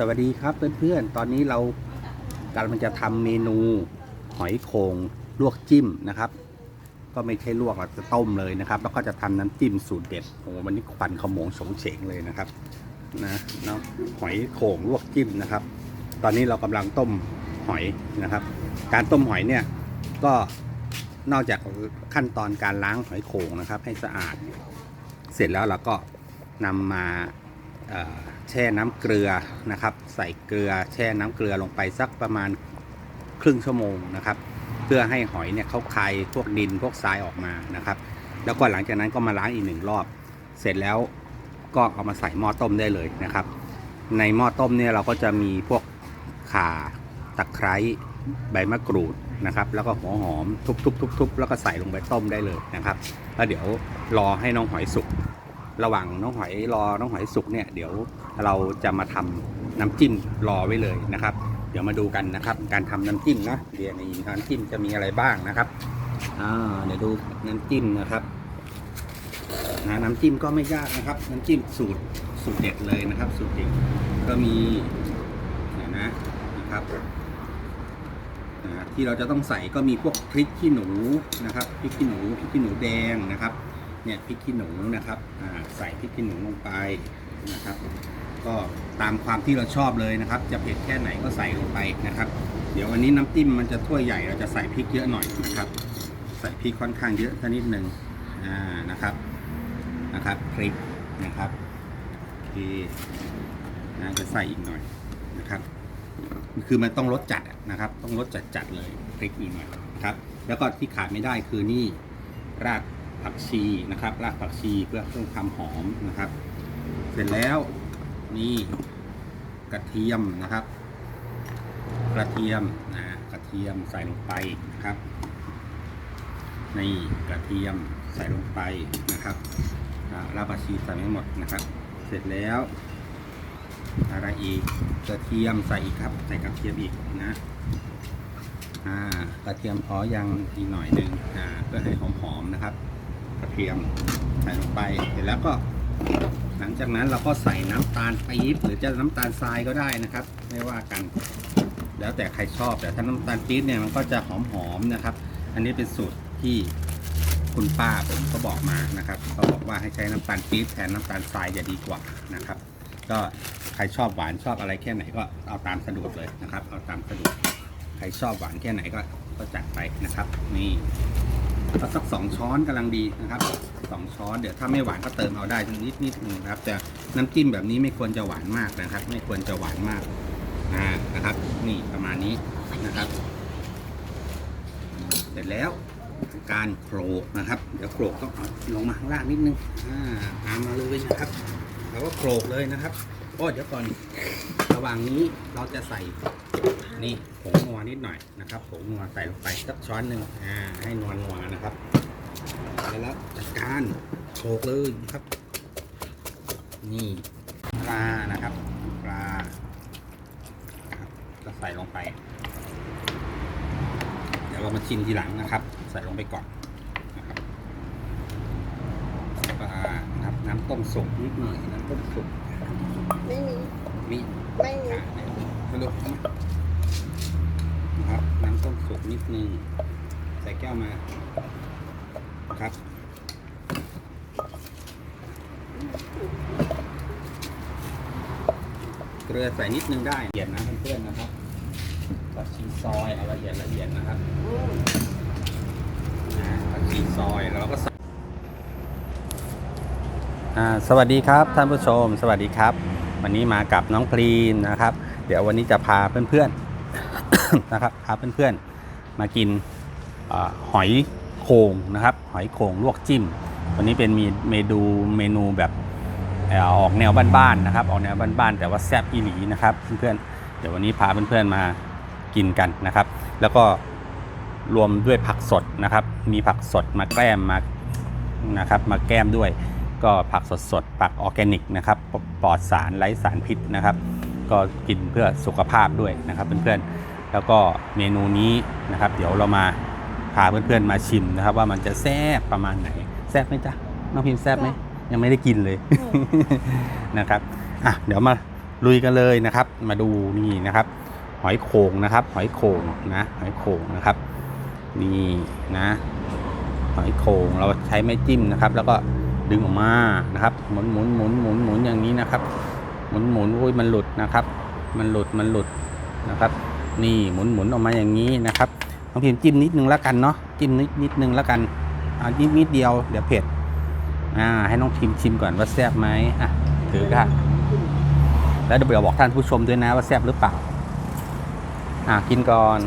สวัสดีครับเพื่อนๆ ตอนนี้เรากำลังจะทำเมนูหอยโขงลวกจิ้มนะครับ ก็ไม่ใช่ลวกเราจะต้มเลยนะครับ แล้วก็จะทำน้ำจิ้มสูตรเด็ดโอ้โหวันนี้ควันขโมงโฉงเฉงเลยนะครับนะน้ำหอยโขงลวกจิ้มนะครับ ตอนนี้เรากำลังต้มหอยนะครับ การต้มหอยเนี่ยก็นอกจากขั้นตอนการล้างหอยโขงนะครับ ให้สะอาด เสร็จแล้วเราก็นำมา แช่น้ำเกลือนะครับ ใส่เกลือแช่น้ำเกลือลงไปสักประมาณครึ่งชั่วโมงนะครับ เพื่อให้หอยเนี่ยเขาคายพวกดินพวกทรายออกมานะครับ แล้วก็หลังจากนั้นก็มาล้างอีกหนึ่งรอบ เสร็จแล้วก็เอามาใส่หม้อต้มได้เลยนะครับ ในหม้อต้มเนี่ยเราก็จะมีพวกข่าตะไคร้ใบมะกรูดนะครับแล้วก็หัวหอมทุบๆๆๆแล้วก็ใส่ลงไปต้มได้เลยนะครับ แล้วเดี๋ยวรอให้น้องหอยสุก ระหว่างน้องหอยรอน้องหอยสุกเนี่ยเดี๋ยวเราจะมาทำน้ำจิ้มรอไว้เลยนะครับ เดี๋ยวมาดูกันนะครับ การทำน้ำจิ้มนะเดี๋ยวในน้ำจิ้มจะมีอะไรบ้างนะครับอ่าเดี๋ยวดูน้ำจิ้มนะครับนะน้ำจิ้มก็ไม่ยากนะครับ น้ำจิ้มสูตรสูตรเด็ดเลยนะครับ สูตรเด็ดก็มีเนี่ยนะนะครับที่เราจะต้องใส่ก็มีพวกพริกขี้หนูนะครับพริกขี้หนูพริกขี้หนูแดงนะครับ เนี่ยพริกขี้หนูนะครับใส่พริกขี้หนูลงไปนะครับ ก็ตามความที่เราชอบเลยนะครับ จะเผ็ดแค่ไหนก็ใส่ลงไปนะครับ เดี๋ยววันนี้น้ำจิ้มมันจะถ้วยใหญ่เราจะใส่พริกเยอะหน่อยนะครับ ใส่พริกค่อนข้างเยอะสักนิดหนึ่งอ่านะครับนะครับพริกนะครับโอเคนะจะใส่อีกหน่อยนะครับ คือมันต้องรสจัดนะครับ ต้องรสจัดจัดเลยพริกอีกหน่อยนะครับ แล้วก็ที่ขาดไม่ได้คือนี่ราก ผักชีนะครับ รากผักชีเพื่อเพิ่มความหอมนะครับ เสร็จแล้วนี่กระเทียมนะครับ กระเทียมนะกระเทียมใส่ลงไปนะครับนี่กระเทียมใส่ลงไปนะครับรากผักชีใส่ไม่หมดนะครับ เสร็จแล้วอะไรอีกกระเทียมใส่อีกครับ ใส่กระเทียมอีกนะกระเทียมพอยังอีกหน่อยหนึ่งเพื่อให้หอมๆนะครับ กระเทียมใส่ลงไปเสร็จแล้วก็ หลังจากนั้นเราก็ใส่น้ำตาลปี๊บหรือจะน้ำตาลทรายก็ได้นะครับ ไม่ว่ากัน แล้วแต่ใครชอบแต่ถ้าน้ำตาลปี๊บเนี่ยมันก็จะหอมๆนะครับ อันนี้เป็นสูตรที่คุณป้าผมก็บอกมานะครับเขาบอกว่าให้ใช้น้ำตาลปี๊บแทนน้ำตาลทรายจะดีกว่านะครับ ก็ใครชอบหวานชอบอะไรแค่ไหนก็เอาตามสะดวกเลยนะครับ เอาตามสะดวกใครชอบหวานแค่ไหนก็ก็จัดไปนะครับ นี่ เอาสักสองช้อนกำลังดีนะครับสองช้อนเดี๋ยวถ้าไม่หวานก็เติมเอาได้นิดนิดนึงนะครับ แต่น้ำจิ้มแบบนี้ไม่ควรจะหวานมากนะครับ ไม่ควรจะหวานมากอ่านะครับ นี่ประมาณนี้นะครับเสร็จแล้วการโขลกนะครับ เดี๋ยวโขลกต้องลงมาข้างล่างนิดนึงอ่าตามมาเลยนะครับเราก็โขลกเลยนะครับโอ้เดี๋ยวก่อนระหว่างนี้เราจะใส่นี่ผงนัวนิดหน่อยนะครับผงนัวใส่ลงไปสักช้อนหนึ่งอ่าให้นวลนัวนะครับแล้ว จัดการโขลกเลยนะครับ นี่ปลานะครับปลาครับก็ใส่ลงไป เดี๋ยวเรามาชิมทีหลังนะครับ ใส่ลงไปก่อนนะครับปลานะครับน้ำต้มสุกนิดหน่อยน้ำต้มสุกไม่มีมีไม่มีอ่าสรุปนะครับน้ำต้มสุกนิดนึงใส่แก้วมาครับ เกลือใส่นิดนึงได้ละเอียดนะเพื่อนๆนะครับผักชีซอยเอาละเอียดละเอียดนะครับอืมนะผักชีซอยแล้วเราก็ใส่อ่าสวัสดีครับท่านผู้ชม สวัสดีครับ วันนี้มากับน้องพรีมนะครับ เดี๋ยววันนี้จะพาเพื่อนๆนะครับพาเพื่อนๆมากินอหอยโข่งนะครับ หอยโข่งลวกจิ้ม วันนี้เป็นมีเมนูเมนูแบบ ออกแนวบ้านๆนะครับ ออกแนวบ้านๆแต่ว่าแซ่บอีหลีนะครับเพื่อนๆเดี๋ยววันนี้พาเพื่อนๆมากินกันนะครับ แล้วก็รวมด้วยผักสดนะครับ มีผักสดมาแกล้มมานะครับ มาแก้มด้วย ก็ผักสดๆผักออร์แกนิกนะครับปลอดสารไร้สารพิษนะครับ ก็กินเพื่อสุขภาพด้วยนะครับเพื่อนๆแล้วก็เมนูนี้นะครับ เดี๋ยวเรามาพาเพื่อนๆมาชิมนะครับ ว่ามันจะแซ่บประมาณไหนแซ่บไหมจ๊ะน้องพิมแซ่บไหม ยังไม่ได้กินเลยนะครับอะเดี๋ยวมาลุยกันเลยนะครับ มาดูนี่นะครับ หอยโขงนะครับ หอยโขงนะ หอยโขงนะครับนี่นะ หอยโขงเราใช้ไม้จิ้มนะครับ แล้วก็ดึงออกมานะครับ หมุนหมุนหมุนหมุนหมุนอย่างนี้นะครับ หมุนหมุนโอ้ยมันหลุดนะครับ มันหลุดมันหลุดนะครับ นี่หมุนหมุนออกมาอย่างนี้นะครับน้องพิมพ์จิ้มนิดนึงแล้วกันเนาะจิ้มนิดนิดนึงแล้วกันอ่านิดนิดเดียวเดี๋ยวเผ็ด อ่าให้น้องพิมพ์ชิมก่อนว่าแซ่บไหมอะถือค่ะ แล้วเดี๋ยวบอกท่านผู้ชมด้วยนะว่าแซ่บหรือเปล่า อ่ากินก่อน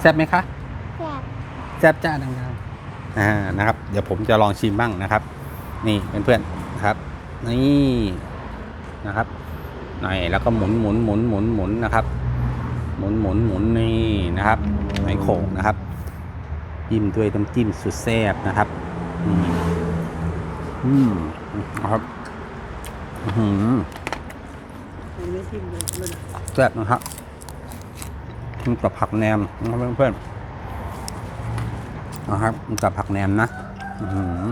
แซ่บไหมคะแซ่บแซ่บจ้าดังๆอ่านะครับ เดี๋ยวผมจะลองชิมบ้างนะครับ นี่เพื่อนๆนะครับ นี่นะครับหน่อยแล้วก็หมุนหมุนหมุนหมุนหมุนนะครับ หมุนหมุนหมุนนี่นะครับหอยโข่งนะครับจิ้มด้วยน้ำจิ้มสุดแซ่บนะครับ อืมอืมนะครับอื้อหืมแซ่บนะครับกินกับผักแหนมนะครับเพื่อนๆนะครับกินกับผักแหนมนะอื้อหือ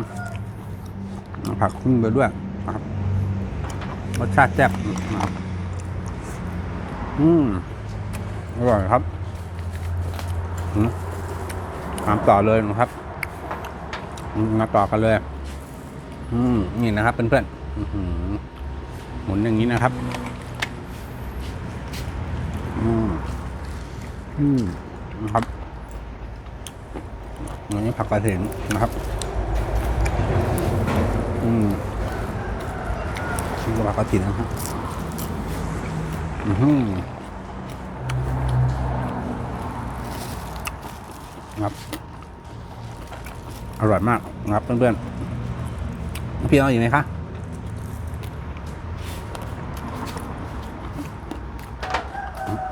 ผักขึ้นไปด้วยนะครับรสชาติแซ่บอืมอร่อยครับอืมตามต่อเลยนะครับ มาต่อกันเลย อืมนี่นะครับเพื่อนๆหมุนอย่างนี้นะครับ อืมอืมนะครับอันนี้ผักกระเทียมนะครับ อืมนี่ก็ผักกระเทียมนะครับอือหือครับ อร่อยมากนะครับเพื่อนๆพี่เอาอยู่ไหมคะ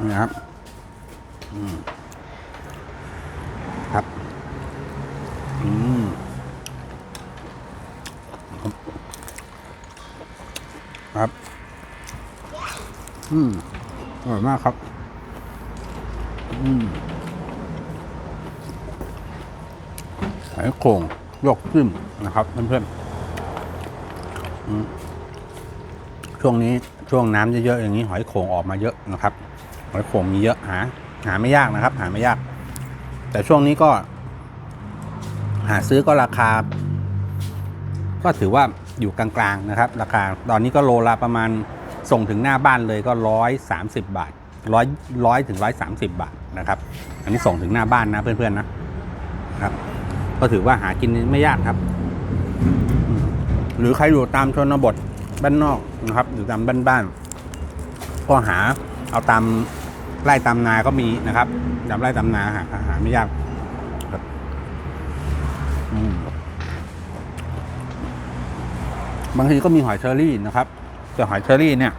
นี่นะครับครับอืมครับ อืมอร่อยมากครับ อืม หอยโข่งลวกจิ้มนะครับเพื่อนๆช่วงนี้ช่วงน้ำเยอะๆอย่างนี้หอยโข่งออกมาเยอะนะครับ หอยโข่งมีเยอะหา หาไม่ยากนะครับ หาไม่ยาก แต่ช่วงนี้ก็ หาซื้อก็ราคา ก็ถือว่าอยู่กลางๆนะครับ ราคา ตอนนี้ก็โลละประมาณส่งถึงหน้าบ้านเลยก็ร้อยสามสิบบาทร้อยร้อยถึงร้อยสามสิบบาทนะครับ อันนี้ส่งถึงหน้าบ้านนะเพื่อนๆนะครับ ก็ถือว่าหากินไม่ยากครับ หรือใครอยู่ตามชนบทบ้านนอกนะครับ อยู่ตามบ้านๆก็หาเอาตามไร่ตามนาก็มีนะครับตามไร่ตามนาหาหาไม่ยากครับบางทีก็มีหอยเชอรี่นะครับแต่หอยเชอรี่เนี่ย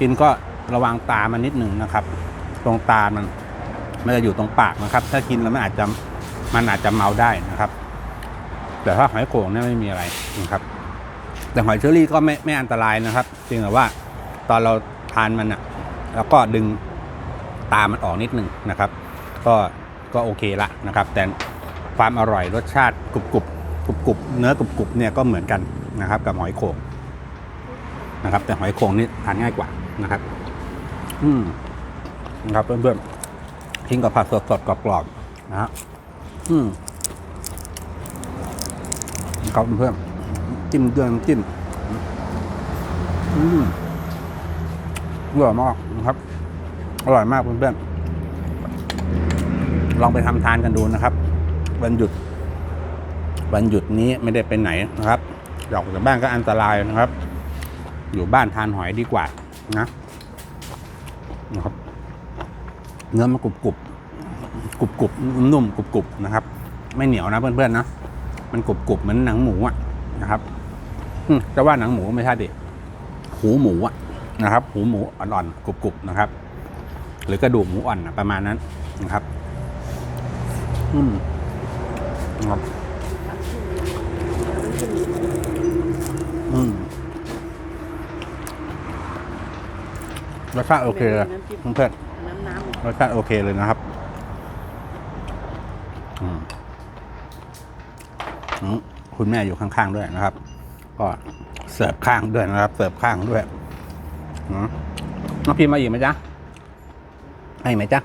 กินก็ระวังตามันนิดหนึ่งนะครับ ตรงตามันมันจะอยู่ตรงปากนะครับ ถ้ากินแล้วมันอาจจะ มันอาจจะเมาได้นะครับ แต่ถ้าหอยโข่งเนี่ยไม่มีอะไรนะครับ แต่หอยเชอรี่ก็ไม่ไม่อันตรายนะครับเพียงแต่ว่าตอนเราทานมันอะแล้วก็ดึงตามันออกนิดหนึ่งนะครับ ก็ก็โอเคละนะครับ แต่ความอร่อยรสชาติกรุบกรุบกรุบกรุบเนื้อกรุบกรุบเนี่ยก็เหมือนกันนะครับ กับหอยโข่งนะครับ แต่หอยโข่งนี่ทานง่ายกว่านะครับ อืมนะครับเพื่อนๆทิ้งกับผักสดๆกรอบๆนะฮะ อืมครับเพื่อนจิ้มด้วยน้ำจิ้มอืมอร่อยมากนะครับ อร่อยมากเพื่อนๆลองไปทำทานกันดูนะครับ วันหยุด วันหยุดนี้ไม่ได้ไปไหนนะครับออกจากบ้านก็อันตรายนะครับ อยู่บ้านทานหอยดีกว่านะนะครับ เนื้อมันกรุบ กรุบกรุบกรุบนุ่มๆกรุบกรุบนะครับ ไม่เหนียวนะเพื่อนๆนะมันกรุบกรุบเหมือนหนังหมูอะนะครับอืมจะว่าหนังหมูก็ไม่ใช่ดิหูหมูอะนะครับ หูหมูอ่อนๆกรุบๆนะครับ หรือกระดูกหมูอ่อนนะประมาณนั้นนะครับ อืมครับอืมรสชาติโอเคเลยน้ำจิ้มเพื่อนน้ำน้ำๆรสชาติโอเคเลยนะครับอืมอืม คุณแม่อยู่ข้างๆด้วยนะครับ ก็เสิร์ฟข้างด้วยนะครับ เสิร์ฟข้างด้วยอืมน้องพิมพ์มาอีกไหมจ๊ะให้ไหมจ๊ะ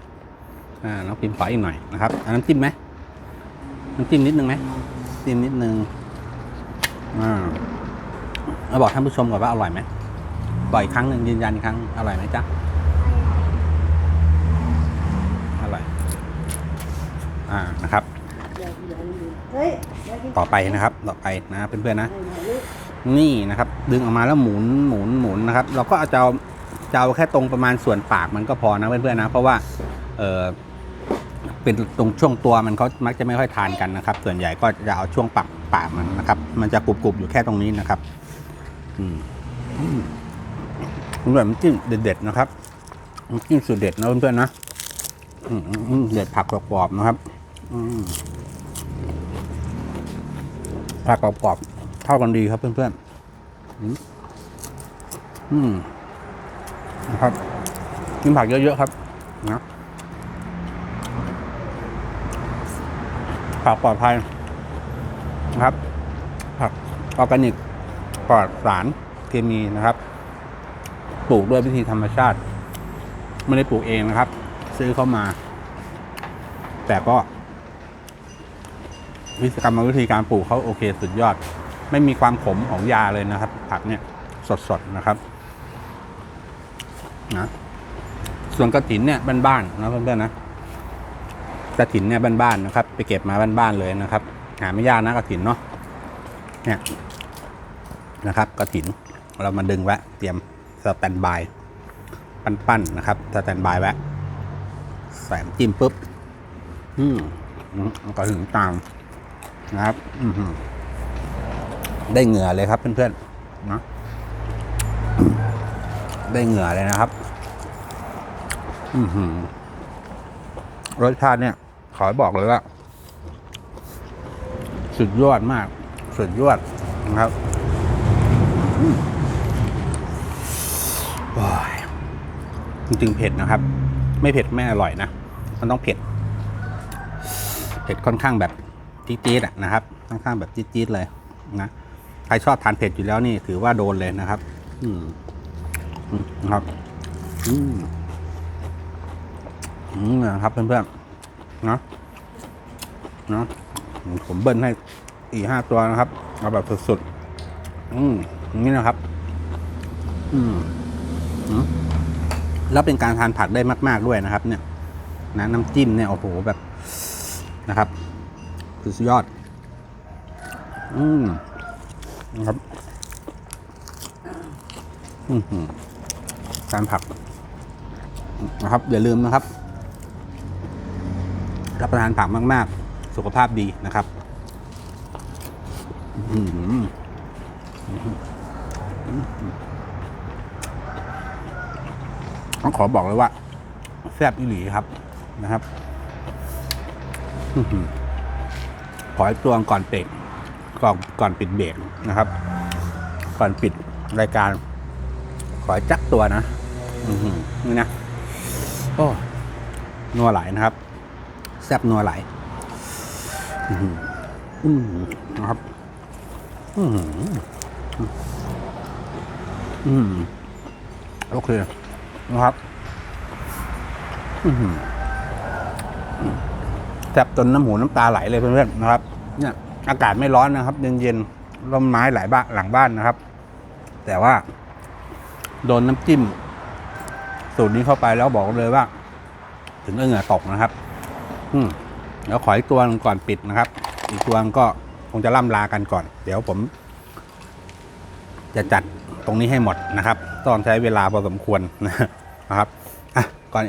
อ่าน้องพิมพ์ขออีกหน่อยนะครับอันนั้นจิ้มไหมน้ำจิ้มนิดนึงไหมจิ้มนิดนึงอ่าเราบอกท่านผู้ชมก่อนว่าอร่อยไหมบอกอีกครั้งหนึ่งยืนยันอีกครั้งอร่อยไหมจ๊ะอร่อยอ่านะครับ เฮ้ยเดี๋ยวกิน ต่อไปนะครับ ต่อไปนะเพื่อนๆนะ นี่นะครับ ดึงออกมาแล้วหมุนหมุนหมุนนะครับ เราก็เอาจะเจะเอาแค่ตรงประมาณส่วนปากมันก็พอนะเพื่อนๆนะ เพราะว่าเออเป็นตรงช่วงตัวมันเขามักจะไม่ค่อยทานกันนะครับ ส่วนใหญ่ก็จะเอาช่วงปากปากมันนะครับ มันจะกรุบๆอยู่แค่ตรงนี้นะครับ อืมอืมอร่อยมันจิ้มเด็ดๆนะครับมันจิ้มสุดเด็ดนะเพื่อนๆนะอืมอืมอืมเด็ดผักกรอบๆนะครับ อืม ผักกรอบๆเข้ากันดีครับเพื่อนๆอืมอืมนะครับกินผักเยอะๆครับนะผักปลอดภัยนะครับ ผักออร์แกนิกปลอดสารเคมีนะครับ ปลูกด้วยวิธีธรรมชาติ ไม่ได้ปลูกเองนะครับ ซื้อเข้ามา แต่ก็ วิธีกรรมวิธีการปลูกเขาโอเคสุดยอด ไม่มีความขมของยาเลยนะครับ ผักเนี่ยสดๆนะครับนะส่วนกระถินเนี่ยบ้านๆนะเพื่อนๆนะกระถินเนี่ยบ้านๆนะครับ ไปเก็บมาบ้านๆเลยนะครับ หาไม่ยากนะกระถินเนาะเนี่ยนะครับกระถินเรามาดึงไว้เตรียมสแตนบายปั้นๆนะครับสแตนบายไว้ใส่จิ้มปุ๊บอืมก็ถึงตาม นะครับได้เหงื่อเลยครับเพื่อนๆนะได้เหงื่อเลยนะครับอืรสชาติเนี่ย ขอบอกเลยว่า สุดยอดมาก สุดยอดนะครับว้ายจริงๆเผ็ดนะครับ ไม่เผ็ดไม่อร่อยนะ มันต้องเผ็ด เผ็ดค่อนข้างแบบ จี๊ดๆอะนะครับค่อนข้างแบบจี๊ดๆเลยนะใครชอบทานเผ็ดอยู่แล้วนี่ถือว่าโดนเลยนะครับ อืมนะครับ อืมอืมนะครับเพื่อนๆนะนะผมเบิ้ลให้อีห้าตัวนะครับเอาแบบสุดๆอืมนี้นะครับอืมอืมแล้วเป็นการทานผักได้มาก ๆด้วยนะครับ เนี่ยนะน้ำจิ้มเนี่ยโอ้โหแบบนะครับ สุดยอด อืมนะครับอือหือการผักนะครับ อย่าลืมนะครับ รับประทานผักมาก ๆ สุขภาพดีนะครับอือหือต้องขอบอกเลยว่า แซ่บอีหลีครับนะครับอือหือ ขอให้ตวงก่อนเตะก่อนก่อนปิดเบรกนะครับ ก่อนปิดรายการ ขอให้จักตัวนะอืนี่นะโอ้นัวไหลนะครับ แซบนัวไหลอือหืออือหือนะครับ อือหืออืมโอเคนะครับ อื้อหือ แซ่บจนน้ำหูน้ำตาไหลเลยเพื่อนๆนะครับเนี่ยอากาศไม่ร้อนนะครับ เย็นๆร่มไม้หลายบ้านหลังบ้านนะครับ แต่ว่า โดนน้ำจิ้ม สูตรนี้เข้าไปแล้วบอกเลยว่า ถึงเหงื่อตกนะครับ อืมแล้วขออีกตัวนึงก่อนปิดนะครับ อีกตัวก็คงจะล่ำลากันก่อน เดี๋ยวผม จะจัดตรงนี้ให้หมดนะครับ ต้องใช้เวลาพอสมควรนะครับอะก่อน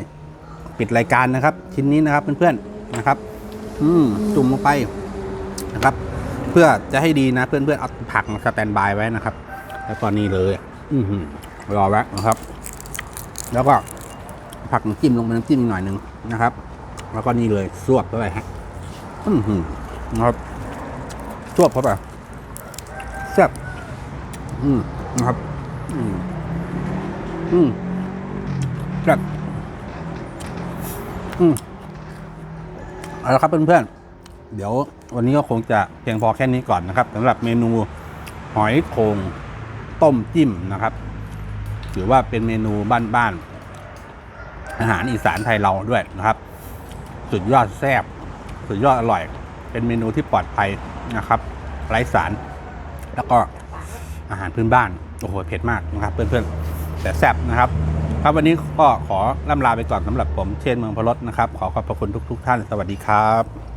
ปิดรายการนะครับ ชิ้นนี้นะครับเพื่อนๆนะครับ อืมจุ่มลงไปนะครับ เพื่อจะให้ดีนะเพื่อนๆเอาผักมาสแตนบายไว้นะครับ แล้วก็นี่เลย อือรอไว้นะครับ แล้วก็ผักน้ำจิ้มลงไปน้ำจิ้มหน่อยหนึ่งนะครับ แล้วก็นี่เลยสวบเข้าไปฮะอือหือนะครับสวบเข้าไปแซ่บอืมนะครับ อืมอืมแซ่บอืม เอาละครับเพื่อนๆ เดี๋ยววันนี้ก็คงจะเพียงพอแค่นี้ก่อนนะครับสำหรับเมนูหอยโขงต้มจิ้มนะครับถือว่าเป็นเมนูบ้านๆอาหารอีสานไทยเราด้วยนะครับ สุดยอดแซ่บสุดยอดอร่อย เป็นเมนูที่ปลอดภัยนะครับ ไร้สาร แล้วก็อาหารพื้นบ้านโอ้โหเผ็ดมากนะครับ เพื่อนๆแต่แซ่บนะครับ ครับวันนี้ก็ขอล่ำลาไปก่อนสำหรับผมเชนเมืองพลดนะครับ ขอขอบพระคุณทุก ๆ ท่าน สวัสดีครับ